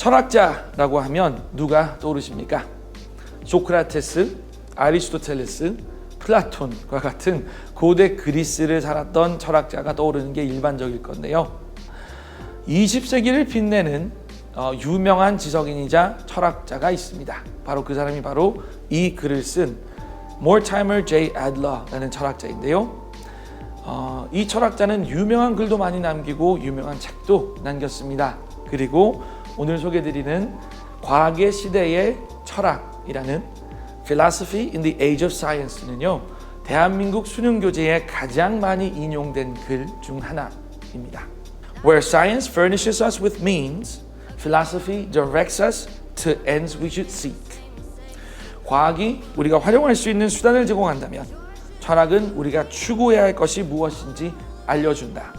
철학자라고 하면 누가 떠오르십니까? 소크라테스, 아리스토텔레스, 플라톤과 같은 고대 그리스를 살았던 철학자가 떠오르는 게 일반적일 건데요. 20세기를 빛내는 어, 유명한 지성인이자 철학자가 있습니다. 바로 그 사람이 바로 이 글을 쓴 모르타이머 J. 애들러라는 철학자인데요. 어, 이 철학자는 유명한 글도 많이 남기고 유명한 책도 남겼습니다. 그리고 오늘 소개드리는 과학의 시대의 철학이라는 Philosophy in the Age of Science는요. 대한민국 수능 교재에 가장 많이 인용된 글 중 하나입니다. Where science furnishes us with means, philosophy directs us to ends we should seek. 과학이 우리가 활용할 수 있는 수단을 제공한다면 철학은 우리가 추구해야 할 것이 무엇인지 알려준다.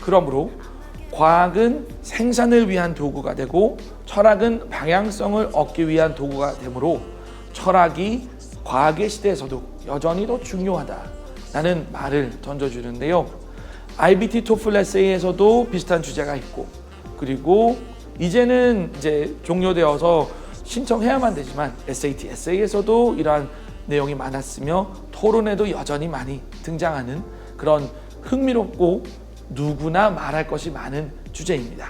그러므로 과학은 생산을 위한 도구가 되고 철학은 방향성을 얻기 위한 도구가 되므로 철학이 과학의 시대에서도 여전히 더 중요하다라는 말을 던져주는데요. IBT 토플 에세이에서도 비슷한 주제가 있고 그리고 이제는 이제 종료되어서 신청해야만 되지만 SAT 에세이에서도 이러한 내용이 많았으며 토론에도 여전히 많이 등장하는 그런 흥미롭고 누구나 말할 것이 많은 주제입니다.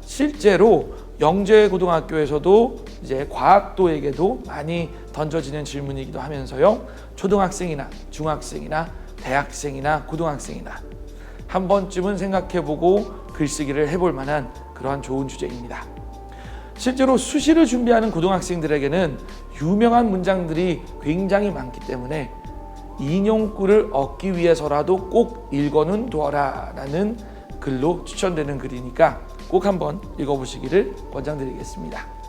실제로 영재 고등학교에서도 이제 과학도에게도 많이 던져지는 질문이기도 하면서요. 초등학생이나 중학생이나 대학생이나 고등학생이나 한 번쯤은 생각해보고 글쓰기를 해볼 만한 그러한 좋은 주제입니다. 실제로 수시를 준비하는 고등학생들에게는 유명한 문장들이 굉장히 많기 때문에 인용구를 얻기 위해서라도 꼭 읽어는 두어라 라는 글로 추천되는 글이니까 꼭 한번 읽어보시기를 권장드리겠습니다.